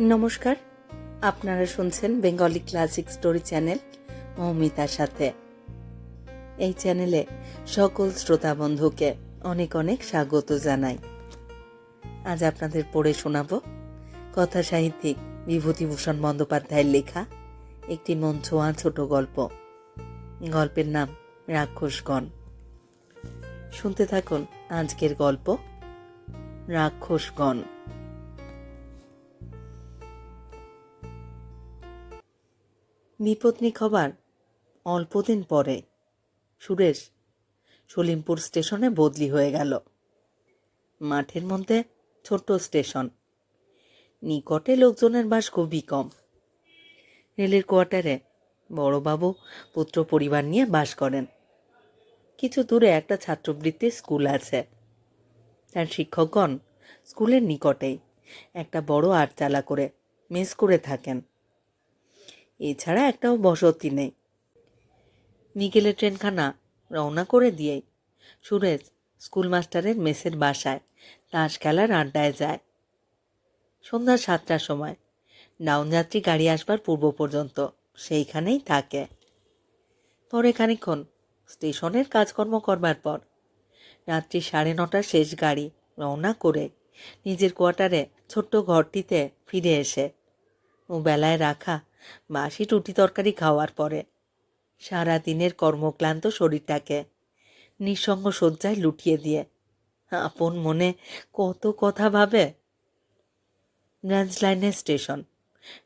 নমস্কার, আপনারা শুনছেন বেঙ্গলি ক্লাসিক স্টোরি চ্যানেল মৌমিতার সাথে। এই চ্যানেলে সকল শ্রোতা বন্ধুকে অনেক অনেক স্বাগত জানাই। আজ আপনাদের পড়ে শোনাব কথা সাহিত্যিক বিভূতিভূষণ বন্দ্যোপাধ্যায়ের লেখা একটি মন ছোঁয়া ছোট গল্প। গল্পের নাম রাক্ষসগণ। শুনতে থাকুন আজকের গল্প, রাক্ষসগণ। বিপত্নিক হবার অল্পদিন পরে। সুরেশ সলিমপুর স্টেশনে বদলি হয়ে গেল। মাঠের মধ্যে ছোট্ট স্টেশন। নিকটে লোকজনের বাস খুবই কম। রেলের কোয়ার্টারে বড়বাবু পুত্র পরিবার নিয়ে বাস করেন। কিছু দূরে একটা ছাত্রবৃত্তির স্কুল আছে। তার শিক্ষকগণ স্কুলের নিকটেই একটা বড় আটচালা করে মেস করে থাকেন। এছাড়া একটাও বসতি নেই। বিকেলে ট্রেনখানা রওনা করে দিয়েই সুরেশ স্কুল মাস্টারের মেসের বাসায় তাস খেলার আড্ডায় যায়। সন্ধ্যা সাতটার সময় ডাউনযাত্রী গাড়ি আসবার পূর্ব পর্যন্ত সেইখানেই থাকে। পরে খানিক্ষণ স্টেশনের কাজকর্ম করবার পর। রাত্রি সাড়ে নটার শেষ গাড়ি রওনা করে নিজের কোয়ার্টারে ছোট্ট ঘরটিতে ফিরে এসে ও বেলায় রাখা বাসি রুটি তরকারি খাওয়ার পরে সারা দিনের কর্মক্লান্ত শরীরটাকে নিঃসঙ্গ শয্যায় লুটিয়ে দিয়ে আপন মনে কত কথা ভাবে। ব্রাঞ্চ লাইনের স্টেশন।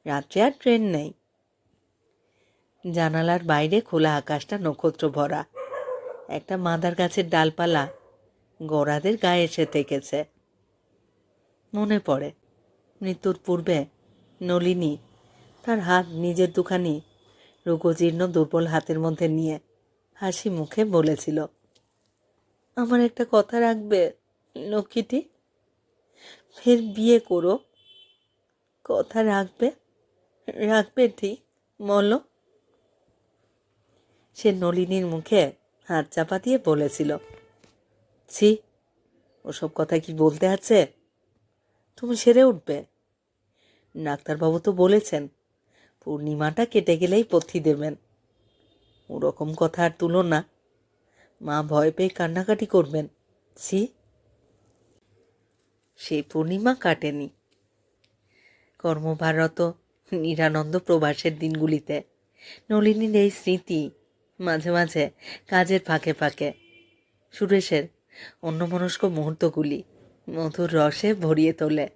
রাত্রে আর ট্রেন নেই। জানালার বাইরে খোলা আকাশটা নক্ষত্র ভরা। একটা মাদার গাছের ডালপালা গোড়াদের গায়ে এসে থেকেছে। মনে পড়ে, মৃত্যুর পূর্বে নলিনী তার হাত নিজের দুখানি রোগজীর্ণ দুর্বল হাতের মধ্যে নিয়ে হাসি মুখে বলেছিল, আমার একটা কথা রাখবে, লক্ষ্মীটি? ফের বিয়ে করো। কথা রাখবে রাখবে ঠিক, বলো। সে নলিনীর মুখে হাত চাপা দিয়ে বলেছিল, ছি, ওসব কথা কি বলতে আছে? তুমি সেরে উঠবে। ডাক্তারবাবু তো বলেছেন, পূর্ণিমাটা কেটে গেলেই পথি দেবেন। ওরকম কথা আর তুলো না। মা ভয় পেয়ে কান্নাকাটি করবেন। ছি। সেই পূর্ণিমা কাটেনি। কর্মভারত, নিরানন্দ প্রবাসের দিনগুলিতে নলিনীর এই স্মৃতি মাঝে মাঝে, কাজের ফাঁকে ফাঁকে। সুরেশের অন্যমনস্ক মুহূর্তগুলি মধুর রসে ভরিয়ে তোলে।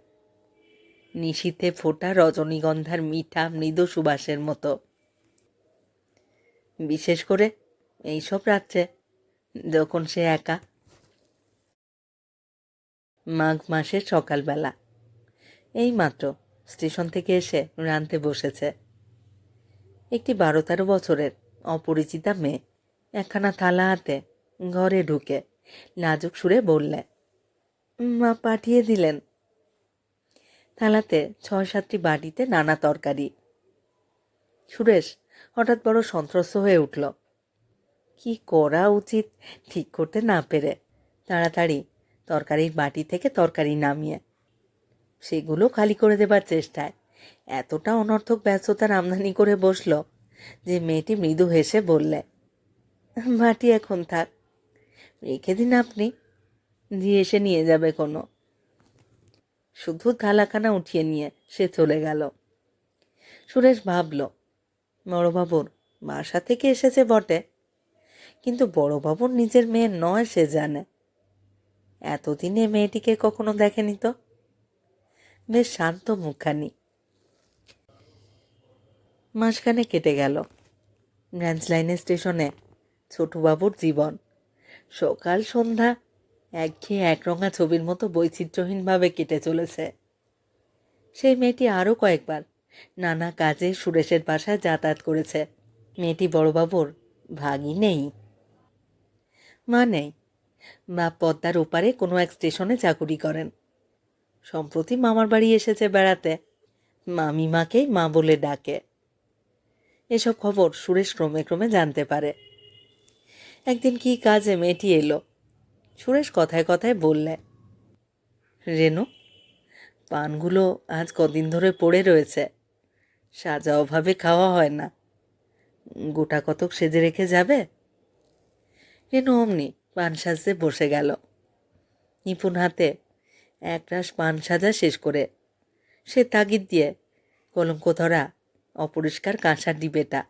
নিশীথে ফোটা রজনীগন্ধার মিঠা মৃদু সুবাসের মতো। বিশেষ করে এইসব রাত্রে যখন সে একা। মাঘ মাসের সকালবেলা। এই মাত্র স্টেশন থেকে এসে রানতে বসেছে। একটি বারো তেরো বছরের অপরিচিতা মেয়ে। একখানা থালা হাতে ঘরে ঢুকে লাজুক সুরে বললে, মা পাঠিয়ে দিলেন। থালাতে ছয় সাতটি বাটিতে নানা তরকারি। সুরেশ হঠাৎ বড় সন্ত্রস্ত হয়ে উঠল। কি করা উচিত ঠিক করতে না পেরে? তাড়াতাড়ি তরকারির বাটি থেকে তরকারি নামিয়ে, সেগুলো খালি করে দেবার চেষ্টায়। এতটা অনর্থক ব্যস্ততার আমদানি করে বসল। যে মেয়েটি মৃদু হেসে বললে বাটি এখন থাক, রেখে দিন আপনি, দিয়ে এসে নিয়ে যাবে কোনো। শুধু থালাখানা উঠিয়ে নিয়ে সে চলে গেল। সুরেশ ভাবল, বড়বাবুর বাসা থেকে এসেছে বটে, কিন্তু বড়বাবুর নিজের মেয়ে নয় সে জানে। এতদিনে মেয়েটিকে কখনো দেখেনি তো? বেশ শান্ত মুখখানি মাসখানে কেটে গেল। ব্রাঞ্চ লাইনের স্টেশনে ছোটবাবুর জীবন। সকাল, সন্ধ্যা, একঘেয়ে একরঙা ছবির মতো বৈচিত্র্যহীনভাবে কেটে চলেছে। সেই মেয়েটি আরও কয়েকবার নানা কাজে সুরেশের বাসায় যাতায়াত করেছে। মেয়েটি বড়বাবুর ভাগই নেই। মা নেই। মা পদ্মার ওপারে কোনো এক স্টেশনে চাকুরি করেন। সম্প্রতি মামার বাড়ি এসেছে বেড়াতে। মামিমাকেই মা বলে ডাকে। এসব খবর সুরেশ ক্রমে ক্রমে জানতে পারে। একদিন কি কাজে মেয়েটি এলো? সুরেশ কথায় কথায় বললে, রেনু, পানগুলো আজ কদিন ধরে পড়ে রয়েছে। সাজা অভাবে খাওয়া হয় না। গোটা কতক সেজে রেখে যাবে? রেনু অমনি পান সাজতে বসে গেল। নিপুণ হাতে একরাশ পান সাজা শেষ করে, সে তাগিদ দিয়ে কলঙ্ক ধরা অপরিষ্কার কাঁসার ডিবেটা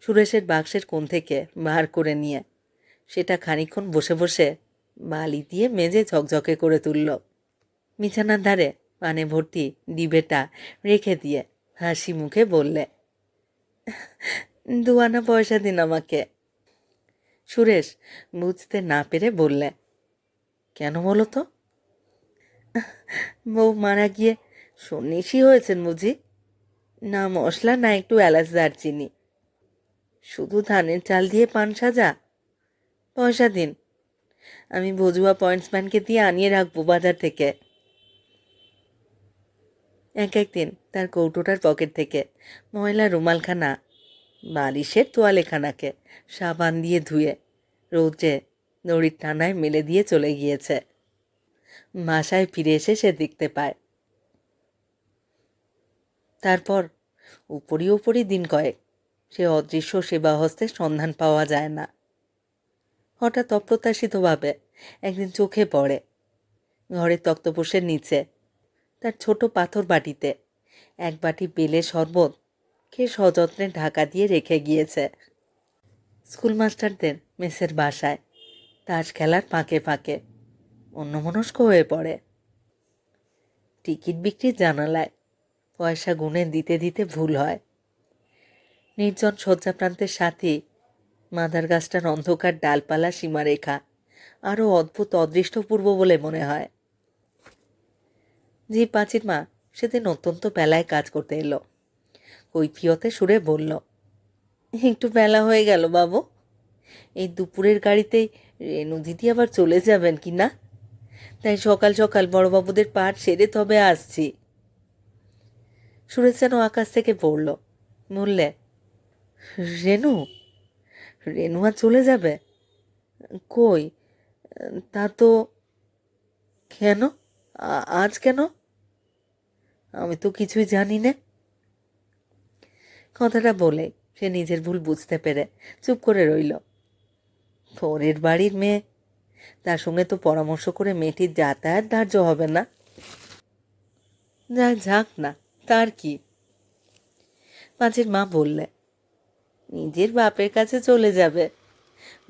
সুরেশের বাক্সের কোণ থেকে বার করে নিয়ে সেটা খানিকক্ষণ বসে বসে বালি দিয়ে মেজে ঝকঝকে করে তুলল। বিছানার ধারে পানে ভর্তি ডিবেটা রেখে দিয়ে হাসি মুখে বললে দুয়ানা পয়সা দিন আমাকে। সুরেশ বুঝতে না পেরে বললে, কেন বলো তো? বউ মারা গিয়ে সন্ন্যাসী হয়েছেন বুঝি? না মশলা, না একটু এলাচ দারচিনি। শুধু ধানের চাল দিয়ে পান সাজা? পয়সা দিন। আমি বজুয়া পয়েন্টসম্যানকে দিয়ে আনিয়ে রাখব বাজার থেকে। এক একদিন তার কৌটোটার পকেট থেকে। ময়লা রুমালখানা, বালিশের তোয়ালেখানাকে সাবান দিয়ে ধুয়ে রৌদ্রে দড়ির টানায় মেলে দিয়ে চলে গিয়েছে। বাসায় ফিরে এসে সে দেখতে পায়। তারপর উপরি উপরি দিন কয়েক, সে অদৃশ্য সেবা হস্তের সন্ধান পাওয়া যায় না। হঠাৎ অপ্রত্যাশিতভাবে একদিন চোখে পড়ে, ঘরের তক্তপোষের নিচে, তার ছোট পাথর বাটিতে। এক বাটি বেলে শরবত খেয়ে সযত্নে ঢাকা দিয়ে রেখে গিয়েছে। স্কুল মাস্টারদের মেসের বাসায়, তাস খেলার ফাঁকে ফাঁকে, অন্যমনস্ক হয়ে পড়ে। টিকিট বিক্রির জানালায় পয়সা গুনে দিতে দিতে ভুল হয়। নির্জন শয্যাপ্রান্তের সাথে মাদার গাছটার অন্ধকার ডালপালা সীমারেখা আরও অদ্ভুত অদৃষ্টপূর্ব বলে মনে হয়। জি পাঁচির মা সেদিন অত্যন্ত বেলায় কাজ করতে এলো। কৈফিয়তে সুরে বলল, একটু বেলা হয়ে গেল বাবু। এই দুপুরের গাড়িতেই রেণু দিদি আবার চলে যাবেন কি না? তাই সকাল সকাল বড়বাবুদের পাঠ সেরে তবে আসছি। সুরেশ যেন আকাশ থেকে পড়ল। বললে, রেনু রেনু আর চলে যাবে? কই? তা তো কেন? আজ কেন? আমি তো কিছুই জানি না। কথাটা বলে সে নিজের ভুল বুঝতে পেরে চুপ করে রইল। পরের বাড়ির মেয়ে, তার সঙ্গে তো পরামর্শ করে মেয়েটির যাতায়াত ধার্য হবে না। যা, যাক না। তার কি? পাঁচের মা বললে, নিজের বাপের কাছে চলে যাবে।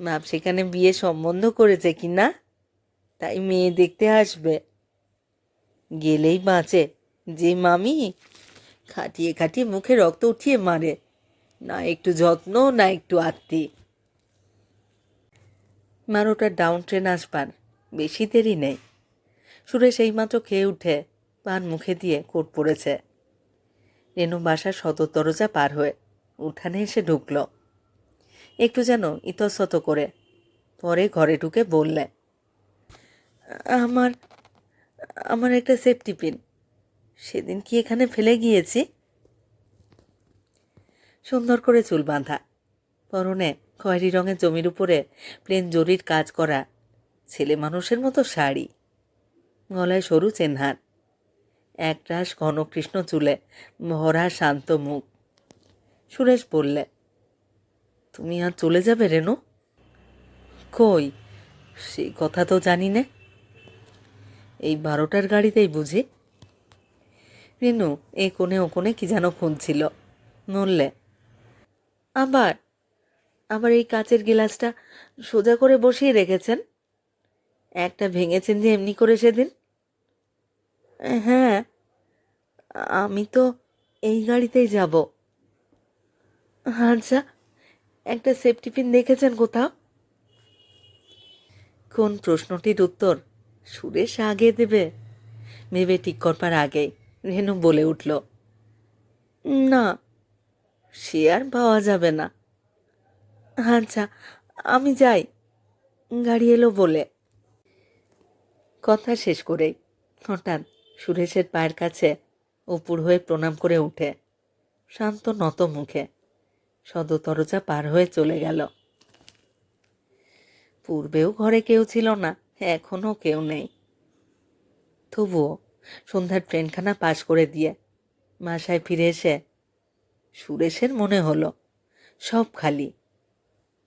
বাপ সেখানে বিয়ে সম্বন্ধ করেছে কি না? তাই মেয়ে দেখতে আসবে। গেলেই বাঁচে যে মামি। খাটিয়ে খাটিয়ে মুখে রক্ত উঠিয়ে মারে। না একটু যত্ন, না একটু আত্মি। মারোটার ডাউন ট্রেন আসবার বেশি দেরি নেই। সুরেশ এইমাত্র খেয়ে উঠে পান মুখে দিয়ে কোট পড়েছে রেনু বাসার সদর দরজা পার হয়ে উঠানে এসে ঢুকল। একটু যেন ইতস্তত করে পরে ঘরে ঢুকে বললে, আমার আমার একটা সেফটি পিন সেদিন কি এখানে ফেলে গিয়েছি? সুন্দর করে চুল বাঁধা। পরনে খয়েরি রঙের জমির উপরে প্লেন জরির কাজ করা ছেলে মানুষের মতো শাড়ি। গলায় সরু চেনহার। একরাশ ঘন কৃষ্ণ চুলে ভরা শান্ত মুখ। সুরেশ বললে, তুমি আর চলে যাবে রেনু কই? সেই কথা তো জানি না। এই বারোটার গাড়িতেই বুঝি। রেনু এ কোণে ও কোণে কি যেন খুঁজছিল। বললে, আবার আবার এই কাচের গিলাসটা সোজা করে বসিয়ে রেখেছেন? একটা ভেঙেছেন যে এমনি করে সেদিন? হ্যাঁ আমি তো এই গাড়িতেই যাব। আচ্ছা একটা সেফটি পিন দেখেছেন কোথাও? কোন প্রশ্নটির উত্তর সুরেশ আগে দেবে? ভেবে ঠিক করবার আগেই রেনু বলে উঠল, না, সে আর পাওয়া যাবে না। আচ্ছা আমি যাই। গাড়ি এলো বলে। কথা শেষ করেই হঠাৎ সুরেশের পায়ের কাছে উপুর হয়ে প্রণাম করে উঠে। শান্ত, নত মুখে সদতরজা পার হয়ে চলে গেল। পূর্বেও ঘরে কেউ ছিল না, এখনও কেউ নেই। তবুও সন্ধ্যার ট্রেনখানা পাশ করে দিয়ে বাসায় ফিরে এসে সুরেশের মনে হলো, সব খালি,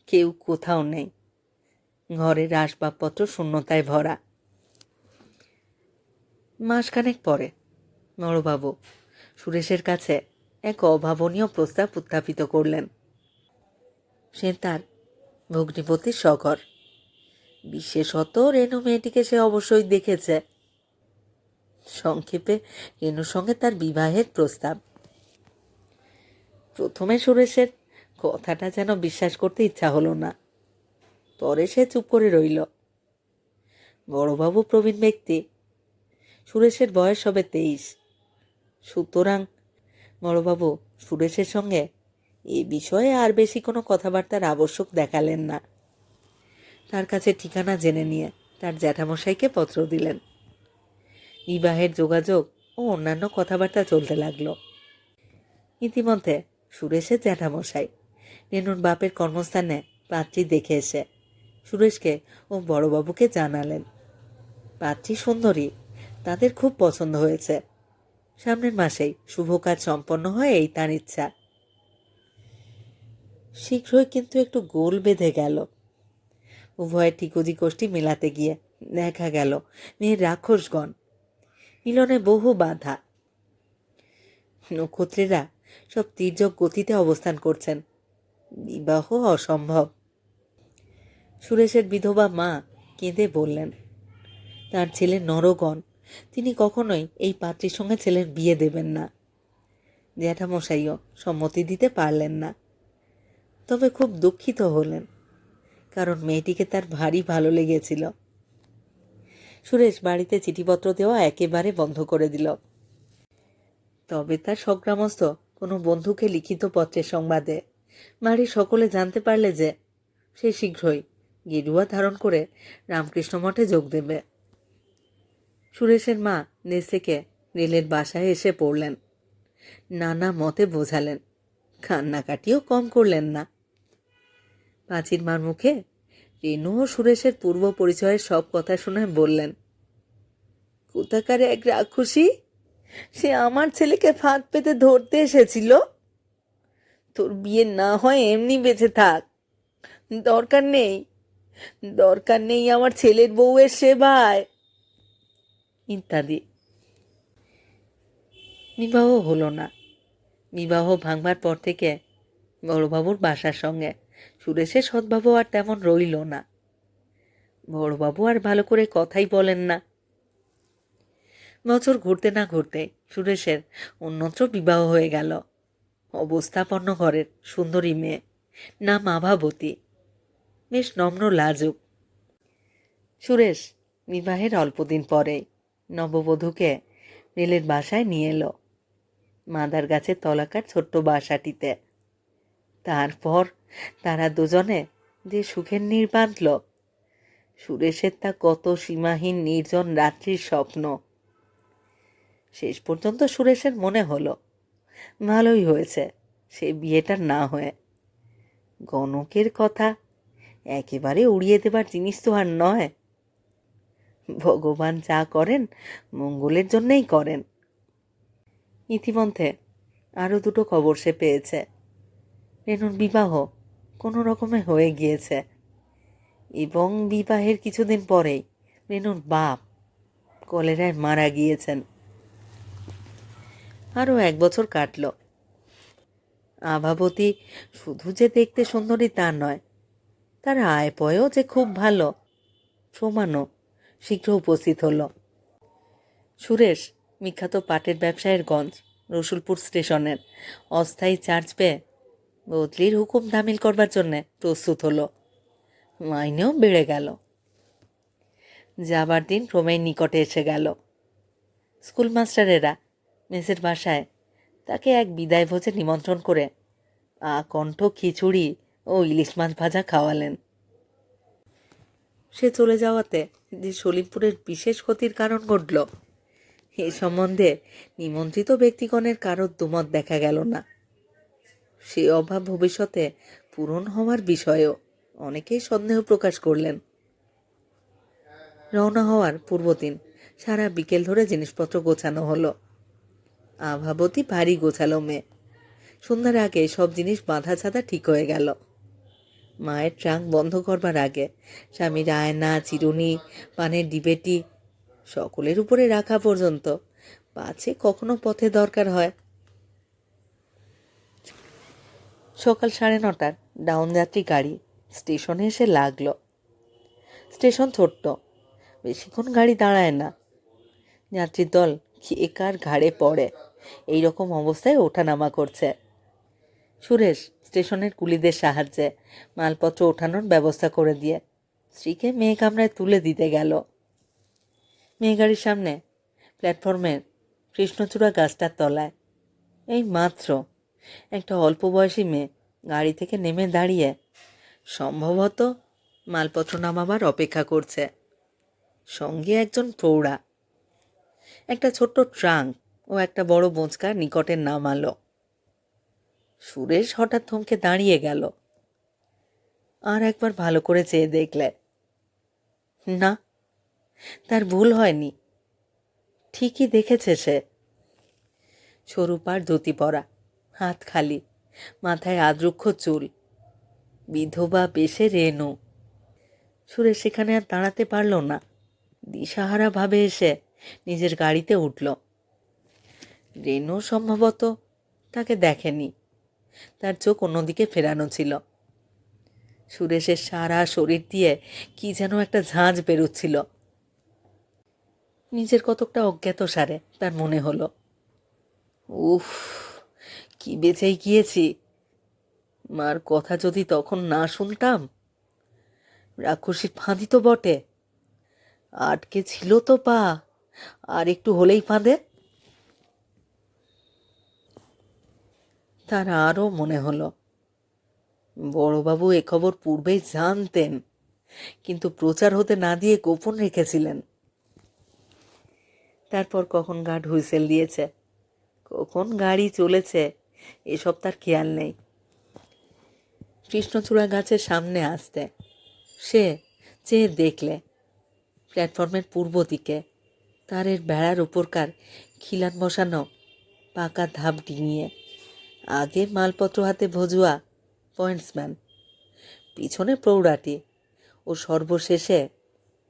কেউ কোথাও নেই। ঘরের আসবাবপত্র শূন্যতায় ভরা। মাসখানেক পরে। বড়বাবু সুরেশের কাছে এক অভাবনীয় প্রস্তাব উত্থাপিত করলেন। সে তার ভগ্নিপতির শখর বিশেষত রেণু মেয়েটিকে সে অবশ্যই দেখেছে। সংক্ষেপে রেণুর সঙ্গে তার বিবাহের প্রস্তাব। প্রথমে সুরেশের কথাটা যেন বিশ্বাস করতে ইচ্ছা হলো না। পরে সে চুপ করে রইল। বড়বাবু প্রবীণ ব্যক্তি সুরেশের বয়স হবে তেইশ। সুতরাং, বড়বাবু, সুরেশের সঙ্গে এ বিষয়ে আর বেশি কোনো কথাবার্তার আবশ্যক দেখালেন না। তার কাছে ঠিকানা জেনে নিয়ে তার জ্যাঠামশাইকে পত্র দিলেন। বিবাহের যোগাযোগ ও অন্যান্য কথাবার্তা চলতে লাগল। ইতিমধ্যে সুরেশের জ্যাঠামশাই রেনুর বাপের কর্মস্থানে পাত্রী দেখে এসে সুরেশকে ও বড়বাবুকে জানালেন। পাত্রী সুন্দরী তাদের খুব পছন্দ হয়েছে। সামনের মাসেই শুভ কাজ সম্পন্ন হয় এই তার ইচ্ছা। শীঘ্রই কিন্তু একটু গোল বেঁধে গেল। উভয়ের ঠিকুজি কোষ্ঠী মেলাতে গিয়ে দেখা গেল মেয়ের রাক্ষসগণ। মিলনে বহু বাধা। নক্ষত্রেরা সব তীর্যক গতিতে অবস্থান করছেন। বিবাহ অসম্ভব। সুরেশের বিধবা মা কেঁদে বললেন, তার ছেলে নরগণ তিনি কখনোই এই পাত্রীর সঙ্গে ছেলের বিয়ে দেবেন না। জ্যাঠামশাইও সম্মতি দিতে পারলেন না। তবে খুব দুঃখিত হলেন, কারণ মেয়েটিকে তার ভারী ভালো লেগেছিল। সুরেশ বাড়িতে চিঠিপত্র দেওয়া একেবারে বন্ধ করে দিল। তবে তার সংগ্রামস্থ কোনো বন্ধুকে লিখিত পত্রের সংবাদে বাড়ির সকলে জানতে পারলে যে সে শীঘ্রই গেরুয়া ধারণ করে রামকৃষ্ণ মঠে যোগ দেবে। সুরেশের মা নিজ থেকে রেলের বাসায় এসে পড়লেন। নানা মতে বোঝালেন, কান্নাকাটিও কম করলেন না। পাঁচির মার মুখে রেণু ও সুরেশের পূর্ব পরিচয়ের সব কথা শুনে বললেন, কোথাকারে এক রাক্ষসী? সে আমার ছেলেকে ফাঁদ পেতে ধরতে এসেছিল। তোর বিয়ে না হয় এমনি বেঁচে থাক। দরকার নেই দরকার নেই আমার ছেলের বউয়ের সেবায়। ইত্যাদি। বিবাহ হলো না। বিবাহ ভাঙবার পর থেকে বড়বাবুর বাসার সঙ্গে সুরেশের সদ্ভাব আর তেমন রইল না। বড়বাবু আর ভালো করে কথাই বলেন না। বছর ঘুরতে না ঘুরতে সুরেশের অন্যত্র বিবাহ হয়ে গেল। অবস্থাপন্ন ঘরের সুন্দরী মেয়ে, নাম আভাবতী। বেশ নম্র, লাজুক। সুরেশ বিবাহের অল্পদিন পরে নববধূকে রেলের বাসায় নিয়ে এলো। মাদার গাছের তলাকার ছোট্ট বাসাটিতে। তারপর তারা দুজনে যে সুখের নীড় বাঁধল, সুরেশের তা কত সীমাহীন নির্জন রাত্রির স্বপ্ন। শেষ পর্যন্ত সুরেশের মনে হলো, ভালোই হয়েছে সে বিয়েটা না হয়ে। গণকের কথা একেবারে উড়িয়ে দেবার জিনিস তো আর নয়। ভগবান যা করেন, মঙ্গলের জন্যেই করেন। ইতিমধ্যে আরও দুটো খবর সে পেয়েছে। রেনুর বিবাহ কোনো রকমে হয়ে গিয়েছে এবং বিবাহের কিছুদিন পরেই রেনুর বাপ কলেরায় মারা গিয়েছেন। আরও এক বছর কাটল। আভাবতী শুধু যে দেখতে সুন্দরী তা নয়, তার আয় পয়ও যে খুব ভালো, সমানও। শীঘ্র উপস্থিত হলো। সুরেশ, বিখ্যাত পাটের ব্যবসায়ের গঞ্জ, রসুলপুর স্টেশনের, অস্থায়ী চার্জ পেয়ে বদলির হুকুম দামিল করবার জন্যে প্রস্তুত হলো। মাইনেও বেড়ে গেল। যাবার দিন ক্রমেই নিকটে এসে গেল। স্কুল মাস্টারেরা মেসের বাসায় তাকে এক বিদায় ভোজে নিমন্ত্রণ করে আকণ্ঠ খিচুড়ি ও ইলিশ মাছ ভাজা খাওয়ালেন। সে চলে যাওয়াতে যে সলিমপুরের বিশেষ ক্ষতির কারণ ঘটল, এ সম্বন্ধে নিমন্ত্রিত ব্যক্তিগণের কারোর দুমত দেখা গেল না। সে অভাব ভবিষ্যতে পূরণ হওয়ার বিষয়েও অনেকেই সন্দেহ প্রকাশ করলেন। রওনা হওয়ার পূর্বদিন সারা বিকেল ধরে জিনিসপত্র গোছানো হলো। আভাবতী ভারী গোছালো মেয়ে। সন্ধ্যার আগে সব জিনিস বাঁধা ছাদা ঠিক হয়ে গেল। মায়ের ট্রাঙ্ক বন্ধ করবার আগে স্বামীর আয়না চিরুনি, পানের ডিবেটি সকলের উপরে রাখা পর্যন্ত। পাছে কখনো পথে দরকার হয়। সকাল সাড়ে নটার ডাউন যাত্রী গাড়ি স্টেশনে এসে লাগল। স্টেশন ছোট্ট, বেশিক্ষণ গাড়ি দাঁড়ায় না। যাত্রীর দল খেয়ে কার ঘাড়ে পড়ে? এই রকম অবস্থায় ওঠানামা করছে। সুরেশ স্টেশনের কুলিদের সাহায্যে মালপত্র ওঠানোর ব্যবস্থা করে দিয়ে স্ত্রীকে মেয়ে কামরায় তুলে দিতে গেল। মেয়ে গাড়ির সামনে প্ল্যাটফর্মের কৃষ্ণচূড়া গাছটার তলায়। এই মাত্র একটা অল্প বয়সী মেয়ে গাড়ি থেকে নেমে দাঁড়িয়ে সম্ভবত মালপত্র নামাবার অপেক্ষা করছে। সঙ্গে একজন প্রৌঢ়া। একটা ছোট্ট ট্রাঙ্ক ও একটা বড় বোঁচকা নিকটে নামালো। সুরেশ হঠাৎ থমকে দাঁড়িয়ে গেল। আর একবার ভালো করে চেয়ে দেখলে। না, তার ভুল হয়নি। ঠিকই দেখেছে সে। সরু পাড় ধুতি পরা, হাত খালি, মাথায় আদ্রুক্ষ চুল, বিধবা বেশে রেনু সুরেশ সেখানে আর দাঁড়াতে পারল না। দিশাহারা ভাবে এসে নিজের গাড়িতে উঠল। রেনু সম্ভবত তাকে দেখেনি। তার চোখ অন্যদিকে ফেরানো ছিল। সুরেশের সারা শরীর দিয়ে কি যেন একটা ঝাঁঝ বেরোচ্ছিল। নিজের কতকটা অজ্ঞাত সারে, তার মনে হলো। উফ, কি বেঁচেই গিয়েছি। মার কথা যদি তখন না শুনতাম? রাক্ষসীর ফাঁদি তো বটে। আটকে ছিল তো পা, আর একটু হলেই ফাঁদে? তার আরও মনে হলো। বড়বাবু এ খবর পূর্বেই জানতেন, কিন্তু প্রচার হতে না দিয়ে গোপন রেখেছিলেন। তারপর কখন গার্ড হুইসেল দিয়েছে? কখন গাড়ি চলেছে? এসব তার খেয়াল নেই। কৃষ্ণচূড়া গাছের সামনে আসতে, সে চেয়ে দেখলে প্ল্যাটফর্মের পূর্ব দিকে তারের বেড়ার উপরকার খিলান বসানো পাকা ধাপ ডিঙিয়ে আগে মালপত্র হাতে ভজুয়া, পয়েন্টসম্যান। পিছনে প্রৌঢ়াটি ও সর্বশেষে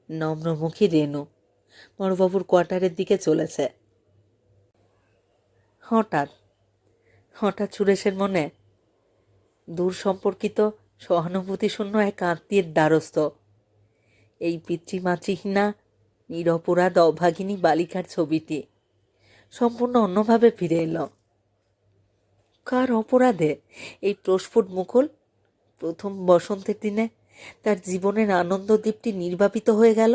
নম্রমুখী রেণু, বড়বাবুর কোয়ার্টারের দিকে চলেছে। হঠাৎ হঠাৎ সুরেশের মনে দূর সম্পর্কিত সহানুভূতিশূন্য এক আত্মীয়ের দ্বারস্থ। এই পিতৃমাতৃহীনা নিরপরাধ অভাগিনী বালিকার ছবিটি সম্পূর্ণ অন্যভাবে ফিরে এলো। কার অপরাধে এই প্রস্ফুট মুকুল প্রথম বসন্তের দিনে তার জীবনের আনন্দ দ্বীপটি নির্বাপিত হয়ে গেল।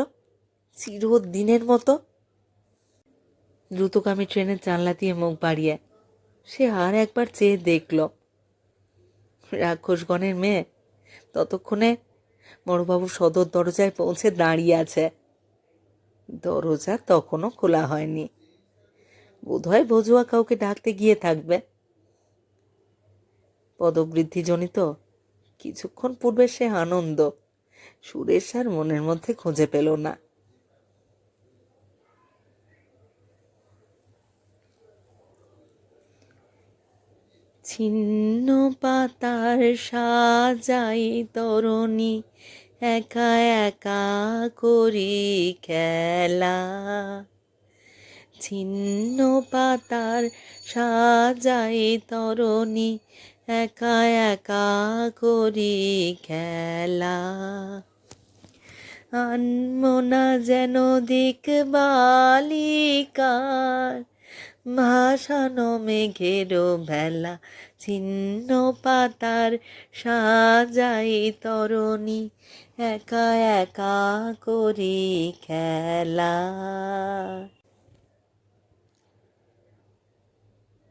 চিরদিনের মতো দ্রুতগামী ট্রেনের জানলা দিয়ে মুখ বাড়িয়ে সে আর একবার চেয়ে দেখল। রাক্ষসগণের মেয়ে ততক্ষণে বড়বাবু সদর দরজায় পৌঁছে দাঁড়িয়ে আছে। দরজা তখনও খোলা হয়নি। বোধহয় বজুয়া কাউকে ডাকতে গিয়ে থাকবে। পদবৃদ্ধিজনিত। কিছুক্ষণ পূর্বে সে আনন্দ সুরেশ আর মনের মধ্যে খুঁজে পেল না। ছিন্ন পাতার সাজাই তরণী, একা একা করি খেলা। ছিন্ন পাতার সাজাই তরণী একা একা করি খেলা। আনমনা যেন দিক বালিকার, ভাসানো মেঘের ভেলা, ছিন্ন পাতার সাজাই তরণী। একা একা করি খেলা।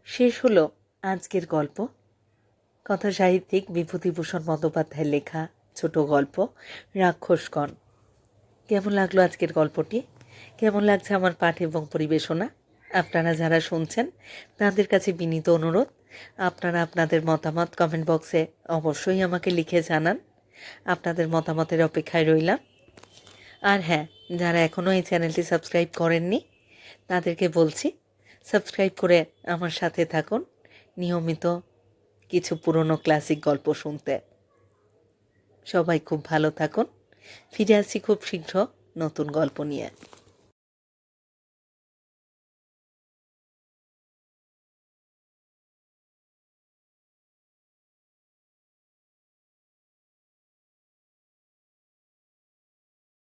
শেষ হলো আজকের গল্প। কথা সাহিত্যিক বিভূতিভূষণ বন্দ্যোপাধ্যায়ের লেখা ছোট গল্প, রাক্ষসগণ। কেমন লাগল আজকের গল্পটি? কেমন লাগছে আমার পাঠ এবং পরিবেশনা? আপনারা যারা শুনছেন, তাদের কাছে বিনীত অনুরোধ, আপনারা আপনাদের মতামত কমেন্ট বক্সে অবশ্যই আমাকে লিখে জানান। আপনাদের মতামতের অপেক্ষায় রইলাম। আর হ্যাঁ যারা এখনও এই চ্যানেলটি সাবস্ক্রাইব করেননি, তাদেরকে বলছি, সাবস্ক্রাইব করে আমার সাথে থাকুন। নিয়মিত কিছু পুরনো ক্লাসিক গল্প শুনতে। সবাই খুব ভালো থাকুন। ফিরে আসি খুব শীঘ্র নতুন গল্প নিয়ে।